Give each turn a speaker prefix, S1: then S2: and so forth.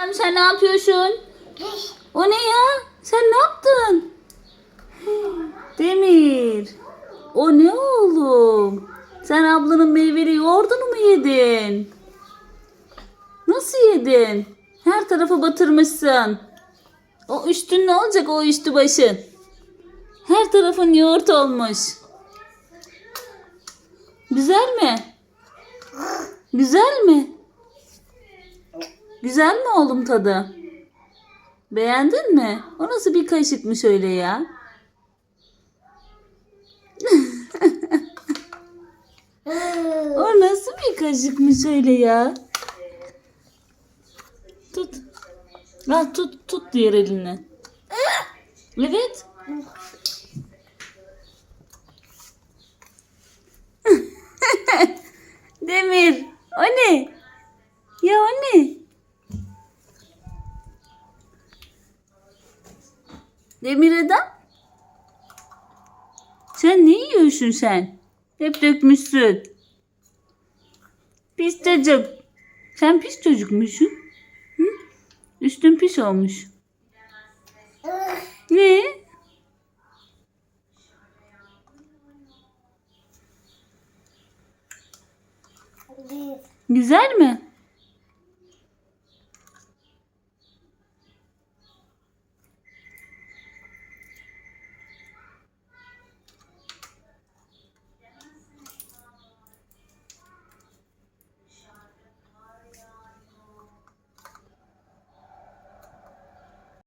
S1: Sen, sen ne yapıyorsun? O ne ya? Sen ne yaptın? Demir. O ne oğlum? Sen ablanın meyveli yoğurdunu mu yedin? Nasıl yedin? Her tarafı batırmışsın. O üstün ne olacak o üstü başın? Her tarafın yoğurt olmuş. Güzel mi? Güzel mi? Güzel mi oğlum tadı? Beğendin mi? O nasıl bir kaşıkmış öyle ya? o nasıl bir kaşıkmış öyle ya? Tut. Al tut tut diğer eline. Evet. Demir. O ne? Ya o ne? Demir adam. Sen ne yiyorsun sen? Hep dökmüşsün. Pis çocuk. Sen pis çocukmuşsun. Hı? Üstün pis olmuş. Ne? Güzel mi?